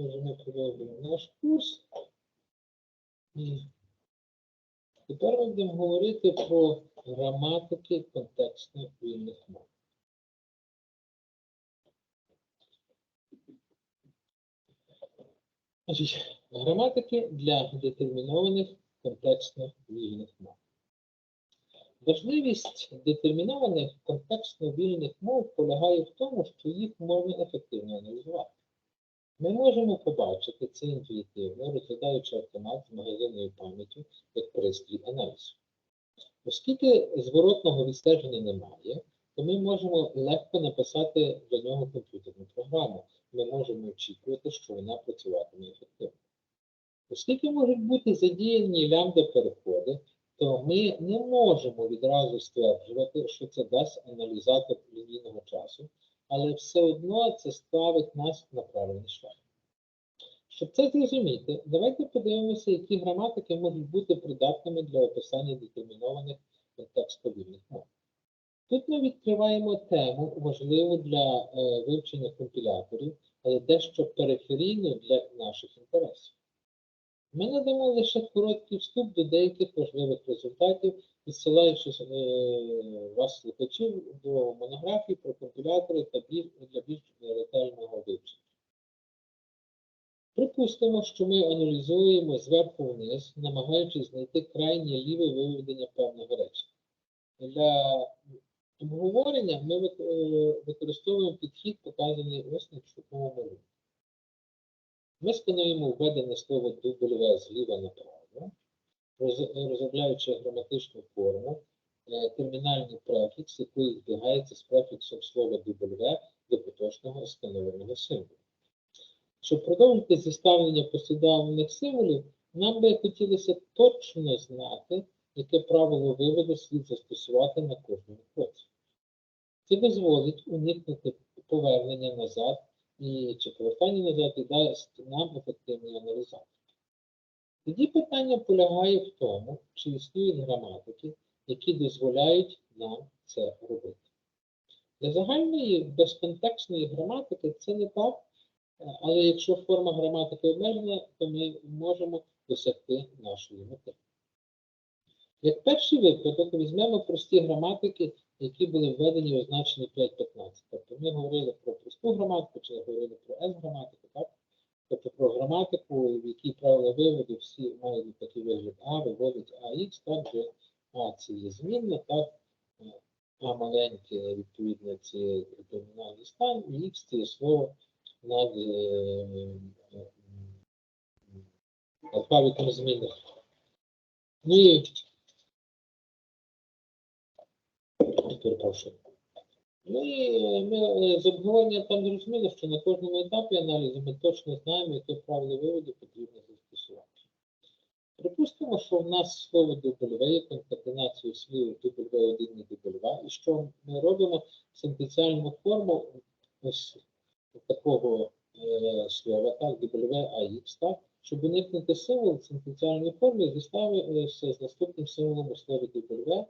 Ми продовжуємо наш курс. І тепер ми будемо говорити про граматики контекстно вільних мов. Значить, граматики для детермінованих контекстно вільних мов. Важливість детермінованих контекстно вільних мов полягає в тому, що їх можна ефективно аналізувати. Ми можемо побачити це інтуїтивно, розглядаючи автомат з магазинною пам'яттю як пристрій аналізу. Оскільки зворотного відстеження немає, то ми можемо легко написати для нього комп'ютерну програму. Ми можемо очікувати, що вона працюватиме ефективно. Оскільки можуть бути задіяні лямбда-переходи, то ми не можемо відразу стверджувати, що це дасть аналізатор лінійного часу, але все одно це ставить нас на правильний шлях. Щоб це зрозуміти, давайте подивимося, які граматики можуть бути придатними для описання детермінованих контекстовільних мов. Тут ми відкриваємо тему, важливу для е, вивчення компіляторів, але дещо периферійну для наших інтересів. Ми надамо лише короткий вступ до деяких важливих результатів, відсилаючи е, вас, слухачів, до монографій про компілятори та більш, для більш ретельного вивчення. Припустимо, що ми аналізуємо зверху вниз, намагаючись знайти крайнє ліве виведення певного речення. Для обговорення ми е, використовуємо підхід, показаний ось на чудовому малюнку. Ми скануємо введене слово W зліва направо, розробляючи граматичну форму, е, термінальний префікс, який збігається з префіксом слова W до поточного сканованого символу. Щоб продовжити зіставлення послідовних символів, нам би хотілося точно знати, яке правило виводу слід застосувати на кожному кроці. Це дозволить уникнути повернення назад і чи повертання назад і дасть нам ефективний аналізатор. Тоді питання полягає в тому, чи існують граматики, які дозволяють нам це робити. Для загальної безконтекстної граматики це не так, але якщо форма граматики обмежена, то ми можемо досягти нашої мети. Як перший випадок візьмемо прості граматики, які були введені у значенні 5.15. Тобто ми говорили про просту граматику, чи говорили про S-граматику, так? Тобто про граматику, в якій правила виводу всі мають такий вигляд А, виводить АХ, так, А це є змінна, так, А маленьке, відповідно, це домінальний стан, і Х це є слово над м, алфавітом змінних. Ну і перепрошую. Ну і ми з обговорення там зрозуміли, що на кожному етапі аналізу ми точно знаємо, яке правило виводу потрібно застосувати. Припустимо, що в нас слово W є конкатенацією слів W1 і W2, і що ми робимо синтеціальну форму ось такого е, слова, так, WAX, так, щоб уникнути символ в синтеціальній формі, зіставився з наступним символом у слові W.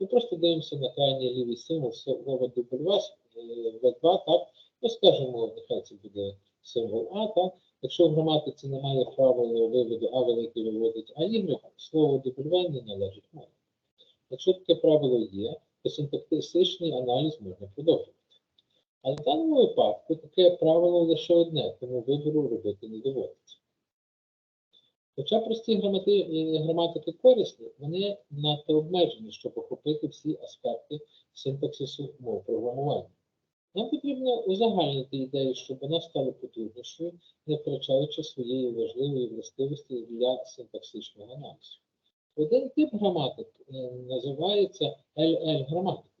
Ми просто дивимося на крайній лівий символ слова W, е, V2, так, ну скажемо, нехай це буде символ А, так. Якщо в граматиці немає правила виводу А великий виводить А Y, слово W не належить мові. Якщо таке правило є, то синтаксичний аналіз можна продовжувати. Але в даному випадку таке правило лише одне, тому вибору робити не доводиться. Хоча прості грамати... граматики корисні, вони надто обмежені, щоб охопити всі аспекти синтаксису мов програмування. Нам потрібно узагальнити ідею, щоб вона стала потужнішою, не втрачаючи своєї важливої властивості для синтаксичного аналізу. Один тип граматик е, називається LL-граматикою.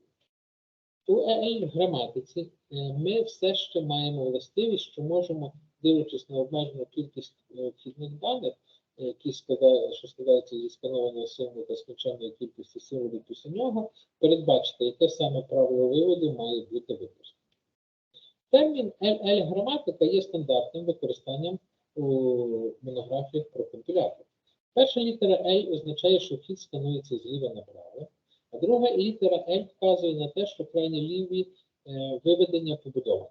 У LL-граматиці е, ми все ще маємо властивість, що можемо, дивлячись на обмежену кількість необхідних даних, е, які складає, що складаються зі сканованого символу та скінченної кількості символів після нього, передбачити, яке саме правило виводу має бути використано. Термін LL-граматика є стандартним використанням у монографіях про компілятор. Перша літера L означає, що вхід сканується зліва направо, а друга літера L вказує на те, що крайні ліві е, виведення побудовані.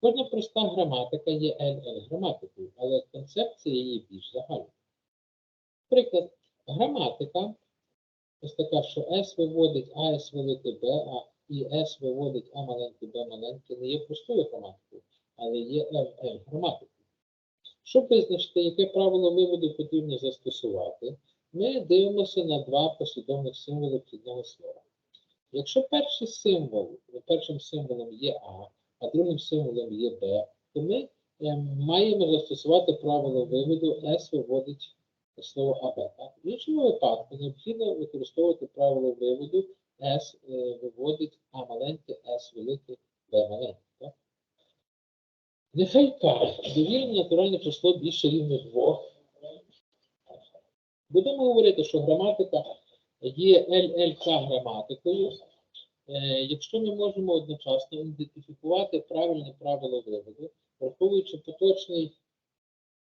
Кожна проста граматика є LL граматикою, але концепція її більш загальна. Приклад, граматика ось така, що S виводить АС велике Б, а і S виводить А маленьке Б маленьке, не є простою граматикою, але є LL граматикою. Щоб визначити, яке правило виводу потрібно застосувати, ми дивимося на два послідовних символи вхідного слова. Якщо перший символ, першим символом є А, а другим символом є Б, то ми е, маємо застосувати правило виводу S виводить слово АБ. В іншому випадку необхідно використовувати правило виводу S е, виводить А маленьке, S велике, Б маленьке. Так? Нехай К довільне натуральне число більше рівно двох. Будемо говорити, що граматика є ЛЛК граматикою, е, якщо ми можемо одночасно ідентифікувати правильне правило виводу, враховуючи поточний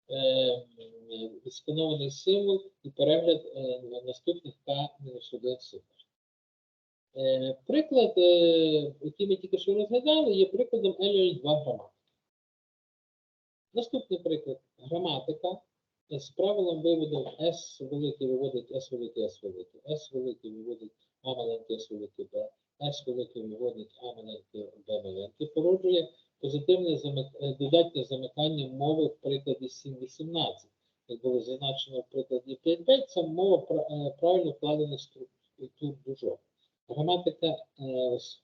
е, символ і перегляд е, наступних К-1 цифр. Е, Приклад, який ми тільки що розглядали, є прикладом LL2 граматики. Наступний приклад граматика з правилом виводу S великий виводить S великий S великий, S великий виводить А маленький S великий Б, S великий виводить А маленький Б маленький, породжує позитивне замик... е, додатнє замикання мови в прикладі 7.18. Як було зазначено в прикладі 5.5, це мова е, правильно вкладених структур дужок. Граматика е, ось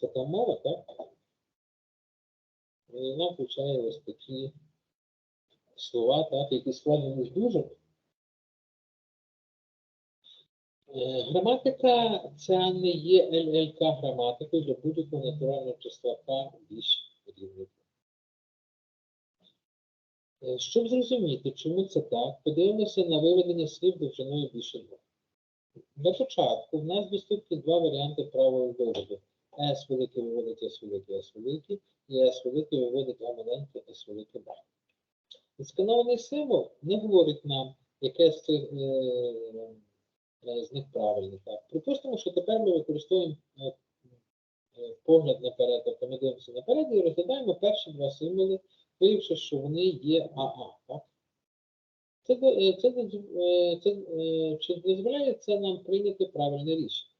така мова, так? Вона включає ось такі слова, так, які складені з дужок. Е, Граматика ця не є ЛЛК граматикою для будь-якого натурального числа К більш рівних. Е, Щоб зрозуміти, чому це так, подивимося на виведення слів довжиною більше двох. Для початку в нас доступні два варіанти правил виводу. S великий виводить S великий, S великий, і S великий виводить А маленький, S великий Б. Відсканований символ не говорить нам, яке з цих е, е, з них правильне. Припустимо, що тепер ми використовуємо е, погляд наперед, тобто ми дивимося наперед і розглядаємо перші два символи, виявивши, що вони є АА. Так? Це, це, це, чи дозволяє це нам прийняти правильне рішення?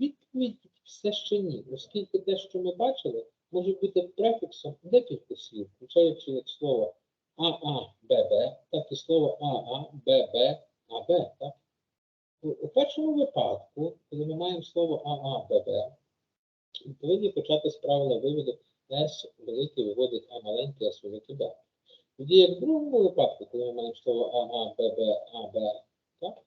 Відповідь все ще ні, оскільки те, що ми бачили, може бути префіксом декількох слів, включаючи як слово ААББ, так і слово ААББ, АБ. Так? У, першому випадку, коли ми маємо слово ААББ, ми повинні почати з правила виводу S великий виводить А маленький, S великий Б. Тоді як в другому випадку, коли ми маємо слово АА, ББ, АБ, так,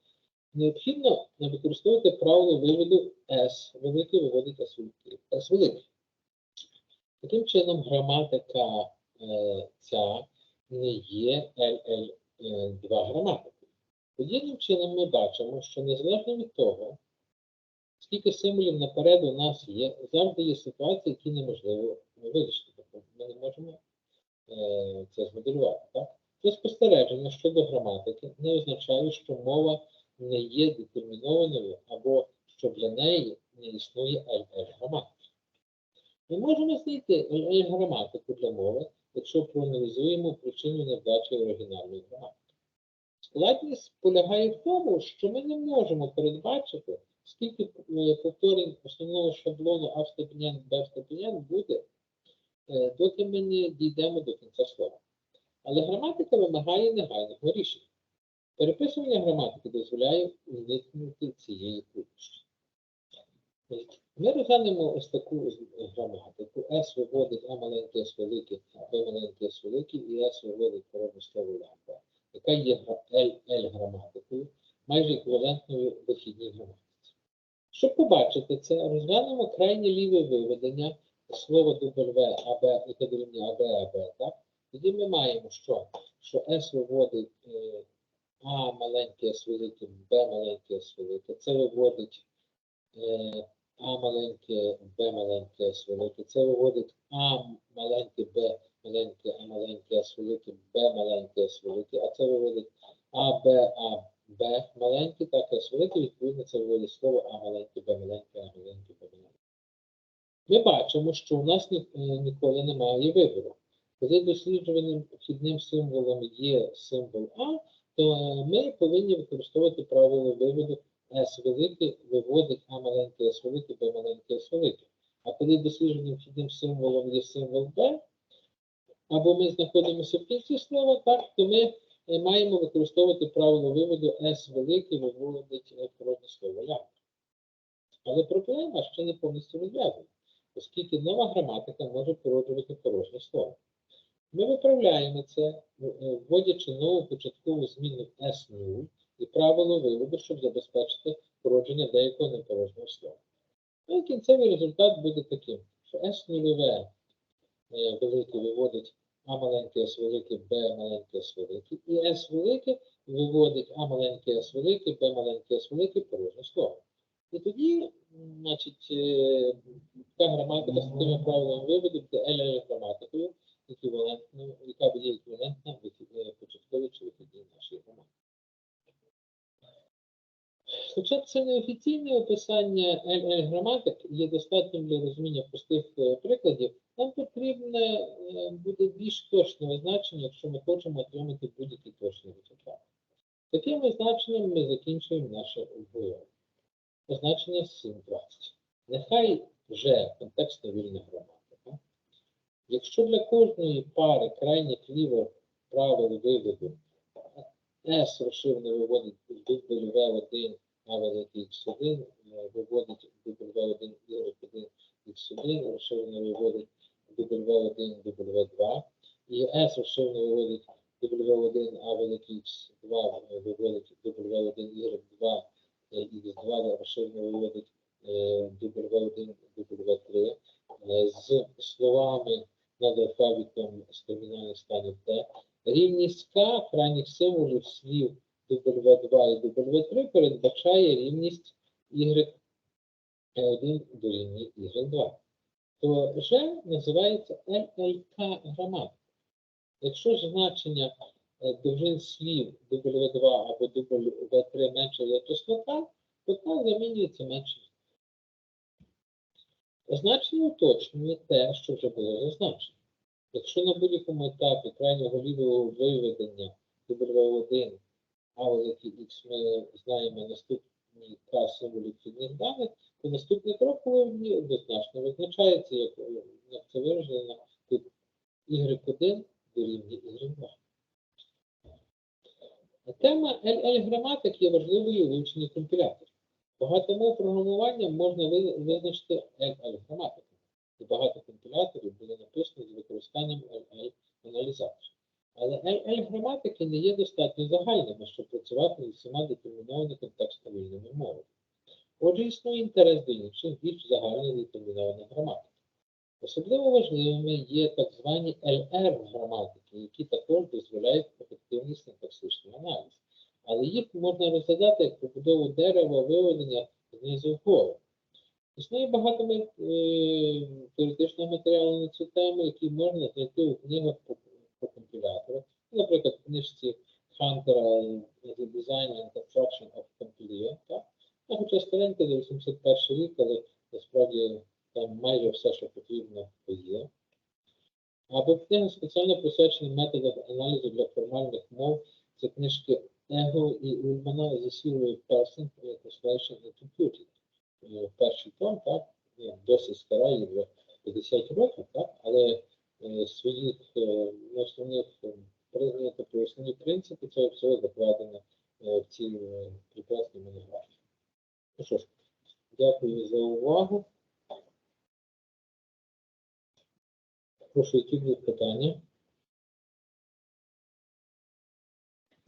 необхідно використовувати правило виводу S великий виводить S великий. S великий. Таким чином, граматика е, ця не є LL2 граматикою. Подібним чином ми бачимо, що незалежно від того, скільки символів наперед у нас є, завжди є ситуації, які неможливо вирішити. Тобто ми не можемо е, це змоделювати. Так? Це спостереження щодо граматики не означає, що мова не є детермінованою або що для неї не існує LL граматики. Ми можемо знайти LL граматику для мови, якщо проаналізуємо причину невдачі оригінальної граматики. Складність полягає в тому, що ми не можемо передбачити, скільки е, повторень основного шаблону А N, Б N буде, е, доки ми не дійдемо до кінця слова. Але граматика вимагає негайного рішення. Переписування граматики дозволяє уникнути цієї труднощі. Ми розглянемо ось таку граматику. С виводить А маленький, С великий, Б маленький, С великий, і С виводить коробне слово лямбда, яка є L, граматикою, майже еквівалентною вихідній граматиці. Щоб побачити це, розглянемо крайнє ліве виведення слова W, АБ, яке дорівнює АБ, АБ, так? Тоді ми маємо, що, що S виводить е, А маленьке, С велике, Б маленьке, С велике. Це виводить е, А маленьке, Б маленьке, С велике. Це виводить А маленьке, Б маленьке, А маленьке, С велике, Б маленьке, С велике. А це виводить А, Б, А, Б маленьке, так, С велике. Відповідно, це виводить слово А маленьке, Б маленьке, А маленьке, Б маленьке. Ми бачимо, що у нас е, ніколи немає вибору. Коли досліджуваним вхідним символом є символ А, то ми повинні використовувати правило виводу S великий виводить А маленький S великий, Б маленький S великий. А коли дослідженим вхідним символом є символ Б, або ми знаходимося в кінці слова, так, то ми е, маємо використовувати правило виводу S великий виводить е, порожнє слово лямбда. Але проблема ще не повністю розв'язана, оскільки нова граматика може породжувати порожнє слово. Ми виправляємо це, е, вводячи нову початкову зміну S0 і правило виводу, щоб забезпечити породження деякого непорожнього слова. Ну і кінцевий результат буде таким, що S0 е, велике виводить А маленьке S велике, Б маленьке S велике, і S велике виводить А маленьке S велике, Б маленьке S велике порожнє слово. І тоді, значить, е, така граматика з такими правилами виводу буде LL граматикою, яка буде еквівалентна е, початковій чи вихідній нашій граматиці. Хоча це неофіційне описання LL граматик є достатнім для розуміння простих е, прикладів, нам потрібне е, буде більш точне означення, якщо ми хочемо отримати будь-який точний результат. Таким означенням ми закінчуємо наше обговорення. Означення 7.20. Нехай вже контекстно вільна граматика. Якщо для кожної пари крайніх ліво правил виводу S розширене виводить дубль V1, А великий X1, е, виводить дубль V1, Y1, X1, розширене виводить дубль V1, дубль V2, і S розширене виводить дубль V1, А великий X2, е, виводить дубль V1, Y2, е, X2 розширене виводить е, дубль V1, дубль V3, е, з словами над алфавітом з термінальних станів Т. Рівність К крайніх символів слів W2 і W3 передбачає рівність Y1 дорівнює Y2. То Ж називається LLK граматика. Якщо значення е, довжин слів W2 або W3 менше за число то К замінюється менше. Значення уточнює те, що вже було зазначено. Якщо на будь-якому етапі крайнього лівого виведення W1 а великий X ми знаємо наступний К символів даних, то наступний крок виведенні однозначно визначається, як, як це виражено тут Y1 дорівнює Y2. Тема LL граматик є важливою вивченні компіляторів. Багато мов програмування можна визначити LL граматикою і багато компіляторів були написані з використанням LL аналізаторів. Але LL граматики не є достатньо загальними, щоб працювати з усіма детермінованими контекстно-вільними мовами. Отже, існує інтерес до інших більш загальних детермінованих граматик. Особливо важливими є так звані LR граматики, які також дозволяють ефективний синтаксичний аналіз. Але їх можна розглядати як побудову дерева виведення знизу вгору. Існує багато е, теоретичного матеріалу на цю тему, який можна знайти у книгах по, по. Наприклад, в книжці Хантера The Design and Construction of. Так? А хоча старенька за 81 рік, але насправді там майже все, що потрібно, є. Або книга спеціально присвячена методам аналізу для формальних мов. Це книжки Его і Ульмана The Serial Person Translation and Computing перший том, так, ну, досить стара, їй вже 50 років, так, але своїх е, основних про при- тобто основні принципи цього всього закладено е, в цій е, прекрасній монографії. Ну що ж, дякую за увагу. Прошу, які будуть питання?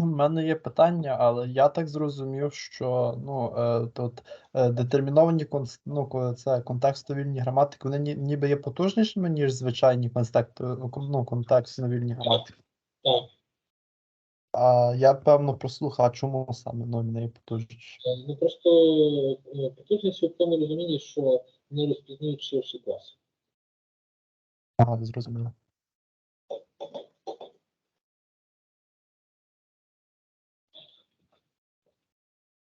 У мене є питання, але я так зрозумів, що ну, е, тут е, детерміновані ну, це контекстовільні граматики, вони ні, ніби є потужнішими, ніж звичайні контексту, ну, контекстовільні граматики. Так. А я певно прослухав, а чому саме ну, вони є потужніші. Е, Ну просто е, потужність в тому розумінні, що вони розпізнають ширший клас. Ага, зрозуміло.